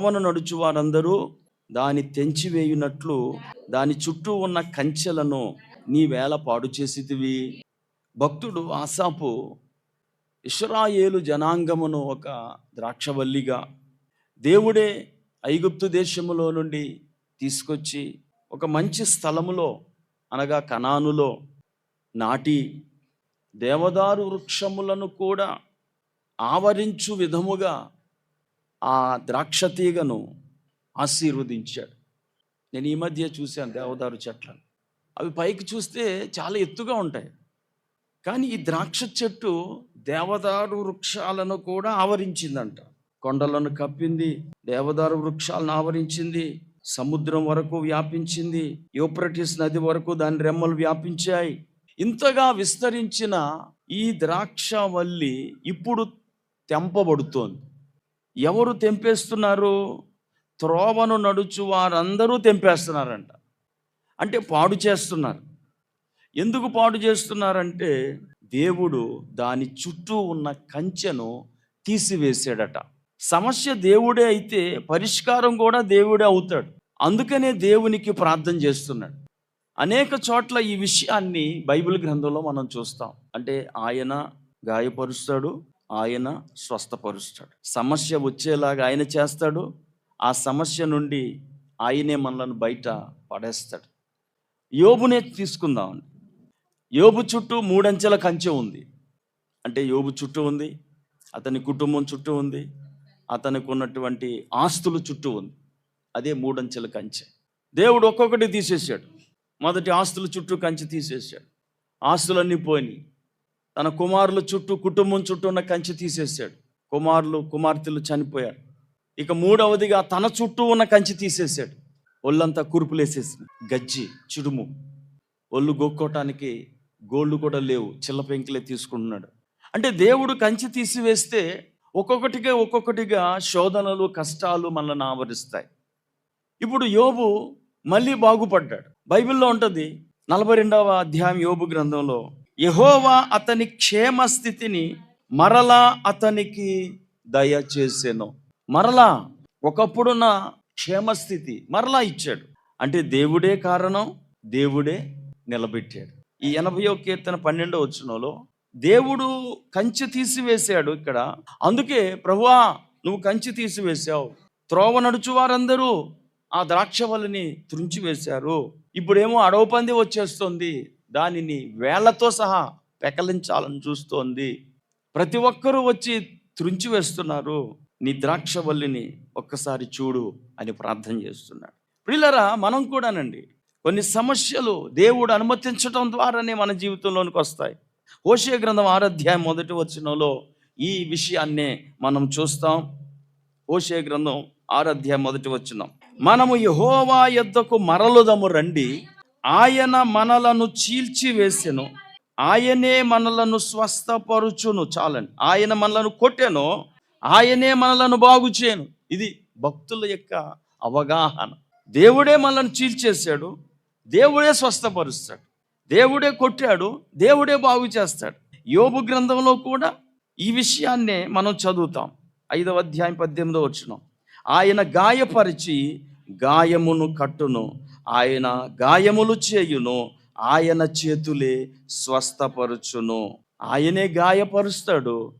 త్రోవను నడుచు వారందరూ దాని తెంచివేయునట్లు దాని చుట్టూ ఉన్న కంచెలను నీ వేళ పాడు చేసితివి. భక్తుడు ఆసాపు ఇస్రాయేలు జనాంగమును ఒక ద్రాక్షవల్లిగా దేవుడే ఐగుప్తు దేశములో నుండి తీసుకొచ్చి ఒక మంచి స్థలములో అనగా కనానులో నాటి దేవదారు వృక్షములను కూడా ఆవరించు విధముగా ఆ ద్రాక్ష తీగను ఆశీర్వదించాడు. నేను ఈ మధ్య చూశాను దేవదారు చెట్లను. అవి పైకి చూస్తే చాలా ఎత్తుగా ఉంటాయి. కానీ ఈ ద్రాక్ష చెట్టు దేవదారు వృక్షాలను కూడా ఆవరించిందంట. కొండలను కప్పింది దేవదారు వృక్షాలను ఆవరించింది సముద్రం వరకు వ్యాపించింది యూప్రటిస్ నది వరకు దాని రెమ్మలు వ్యాపించాయి. ఇంతగా విస్తరించిన ఈ ద్రాక్ష వల్లి ఇప్పుడు తెంపబడుతోంది. ఎవరు తెంపేస్తున్నారు? త్రోవను నడుచు వారందరూ తెంపేస్తున్నారంట. అంటే పాడు చేస్తున్నారు. ఎందుకు పాడు చేస్తున్నారంటే దేవుడు దాని చుట్టూ ఉన్న కంచెను తీసివేసాడట సమస్య దేవుడే అయితే పరిష్కారం కూడా దేవుడే అవుతాడు. అందుకనే దేవునికి ప్రార్థన చేస్తున్నాడు. అనేక చోట్ల ఈ విషయాన్ని బైబిల్ గ్రంథంలో మనం చూస్తాం. అంటే ఆయన గాయపరుస్తాడు ఆయన స్వస్థపరుస్తాడు. సమస్య వచ్చేలాగా ఆయన చేస్తాడు. ఆ సమస్య నుండి ఆయనే మనలను బయట పడేస్తాడు. యోబునే తీసుకుందాం యోబు చుట్టూ మూడంచెల కంచె ఉంది. అంటే యోబు చుట్టూ ఉంది. అతని కుటుంబం చుట్టూ ఉంది. అతనికి ఉన్నటువంటి ఆస్తులు చుట్టూ ఉంది. అదే మూడంచెల కంచె. దేవుడు ఒక్కొక్కటి తీసేసాడు మొదటి ఆస్తుల చుట్టూ కంచె తీసేసాడు ఆస్తులన్నీ పోయినాయి. తన కుమారుల చుట్టూ కుటుంబం చుట్టూ ఉన్న కంచె తీసేసాడు కుమారులు కుమార్తెలు చనిపోయాడు ఇక మూడవదిగా తన చుట్టూ ఉన్న కంచె తీసేసాడు ఒళ్ళంతా కురుపులేసేసింది. గజ్జి చిడుము. ఒళ్ళు గొక్కోటానికి గోళ్ళు కూడా లేవు. చిల్ల పెంకులే తీసుకుంటున్నాడు. అంటే దేవుడు కంచె తీసివేస్తే ఒక్కొక్కటిగా ఒక్కొక్కటిగా శోధనలు కష్టాలు మనల్ని ఆవరిస్తాయి. ఇప్పుడు యోబు మళ్ళీ బాగుపడ్డాడు. బైబిల్లో ఉంటుంది నలభై రెండవ అధ్యాయం యోబు గ్రంథంలో యహోవా అతని క్షేమ స్థితిని మరలా అతనికి దయచేసాను. మరలా ఒకప్పుడున్న క్షేమస్థితి మరలా ఇచ్చాడు. అంటే దేవుడే కారణం దేవుడే నిలబెట్టాడు. ఈ ఎనభయో కీర్తన పన్నెండో వచ్చినలో దేవుడు కంచె తీసివేశాడు ఇక్కడ. అందుకే ప్రభువా నువ్వు కంచె తీసివేశావు. త్రోవ నడుచు వారందరూ ఆ ద్రాక్షవల్లిని త్రుంచి వేశారు ఇప్పుడేమో అడవుపంది వచ్చేస్తుంది. దానిని వేళ్ళతో సహా పెకలించాలని చూస్తోంది. ప్రతి ఒక్కరూ వచ్చి త్రుంచి వేస్తున్నారు. నీ ద్రాక్షవల్లిని ఒక్కసారి చూడు అని ప్రార్థన చేస్తున్నాడు. పిల్లరా మనం కూడానండి కొన్ని సమస్యలు దేవుడు అనుమతించడం ద్వారానే మన జీవితంలోనికి వస్తాయి. హోషే గ్రంథం ఆరాధ్యాయం మొదటి వచనంలో ఈ విషయాన్నే మనం చూస్తాం. హోషే గ్రంథం ఆరాధ్యాయం మొదటి వచనం. మనము యహోవా యొద్దకు మరలుదము రండి ఆయన మనలను చీల్చివేసెను ఆయనే మనలను స్వస్థపరుచును. చాలండి. ఆయన మనలను కొట్టెను. ఆయనే మనలను బాగు చేయను ఇది భక్తుల యొక్క అవగాహన. దేవుడే మనల్ని చీల్చేశాడు. దేవుడే స్వస్థపరుస్తాడు. దేవుడే కొట్టాడు. దేవుడే బాగు చేస్తాడు. యోబు గ్రంథంలో కూడా ఈ విషయాన్నే మనం చదువుతాం. ఐదవ అధ్యాయం పద్దెనిమిదో వచ్చిన ఆయన గాయపరిచి గాయమును కట్టును. ఆయన గాయములు చేయును ఆయన చేతులే స్వస్థపరుచును. ఆయనే గాయపరుస్తాడు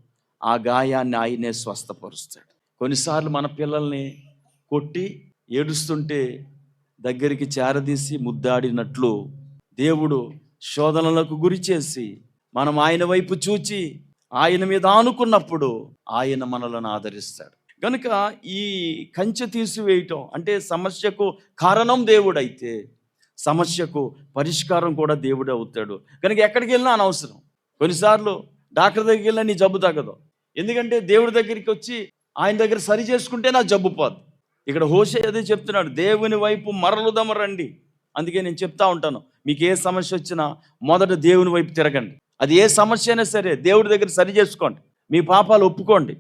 ఆ గాయాన్ని ఆయనే స్వస్థపరుస్తాడు. కొన్నిసార్లు మన పిల్లల్ని కొట్టి ఏడుస్తుంటే దగ్గరికి చేరదీసి ముద్దాడినట్లు దేవుడు శోధనలకు గురి చేసి మనం ఆయన వైపు చూచి ఆయన మీద ఆనుకున్నప్పుడు ఆయన మనలను ఆదరిస్తాడు. కనుక ఈ కంచె తీసివేయటం అంటే సమస్యకు కారణం దేవుడైతే సమస్యకు పరిష్కారం కూడా దేవుడే అవుతాడు. కనుక ఎక్కడికి వెళ్ళినా అనవసరం. కొన్నిసార్లు డాక్టర్ దగ్గరికి వెళ్ళినా నీ జబ్బు తగ్గదు. ఎందుకంటే దేవుడి దగ్గరికి వచ్చి ఆయన దగ్గర సరి చేసుకుంటే నా జబ్బు పోదు. ఇక్కడ హోషే అదే చెప్తున్నాడు దేవుని వైపు మరలుదమ రండి. అందుకే నేను చెప్తా ఉంటాను మీకు ఏ సమస్య వచ్చినా మొదట దేవుని వైపు తిరగండి. అది ఏ సమస్య అయినా సరే దేవుడి దగ్గర సరి చేసుకోండి. మీ పాపాలు ఒప్పుకోండి.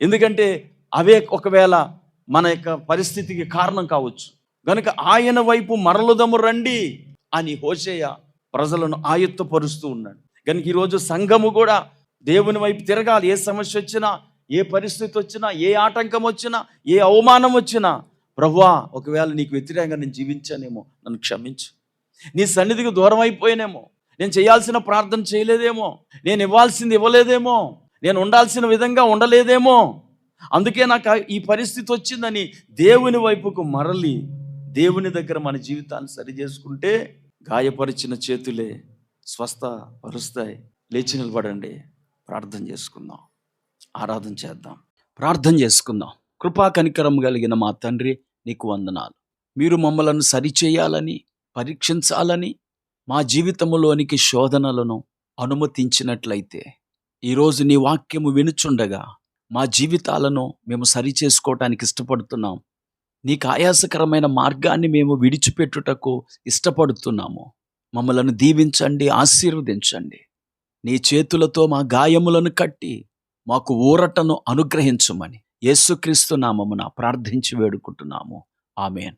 ఎందుకంటే అవే ఒకవేళ మన యొక్క పరిస్థితికి కారణం కావచ్చు. గనుక ఆయన వైపు మరలుదము రండి అని హోషేయ ప్రజలను ఆయుత్తపరుస్తూ ఉన్నాడు. కనుక ఈరోజు సంఘము కూడా దేవుని వైపు తిరగాలి. ఏ సమస్య వచ్చినా ఏ పరిస్థితి వచ్చినా ఏ ఆటంకం వచ్చినా ఏ అవమానం వచ్చినా ప్రభువా ఒకవేళ నీకు వ్యతిరేకంగా నేను జీవించానేమో నన్ను క్షమించు. నీ సన్నిధికి దూరం అయిపోయానేమో నేను చేయాల్సిన ప్రార్థన చేయలేదేమో నేను ఇవ్వాల్సింది ఇవ్వలేదేమో నేను ఉండాల్సిన విధంగా ఉండలేదేమో అందుకే నాకు ఈ పరిస్థితి వచ్చిందని దేవుని వైపుకు మరలి దేవుని దగ్గర మన జీవితాన్ని సరి చేసుకుంటే గాయపరిచిన చేతులే స్వస్థ పరుస్తాయి లేచి నిలబడండి. ప్రార్థన చేసుకుందాం. ఆరాధన చేద్దాం. ప్రార్థన చేసుకుందాం. కృపా కనికరం కలిగిన మా తండ్రి నీకు వందనాలు. మీరు మమ్మలను సరిచేయాలని పరీక్షించాలని మా జీవితంలోనికి శోధనలను అనుమతించినట్లయితే ఈరోజు నీ వాక్యము వినుచుండగా మా జీవితాలను మేము సరి చేసుకోవటానికి ఇష్టపడుతున్నాం నీకు ఆయాసకరమైన మార్గాన్ని మేము విడిచిపెట్టుటకు ఇష్టపడుతున్నాము. మమ్మలను దీవించండి ఆశీర్వదించండి. నీ చేతులతో మా గాయములను కట్టి మాకు ఊరటను అనుగ్రహించమని యేసుక్రీస్తు నామమున ప్రార్థించి వేడుకుంటున్నాము. ఆమెన్.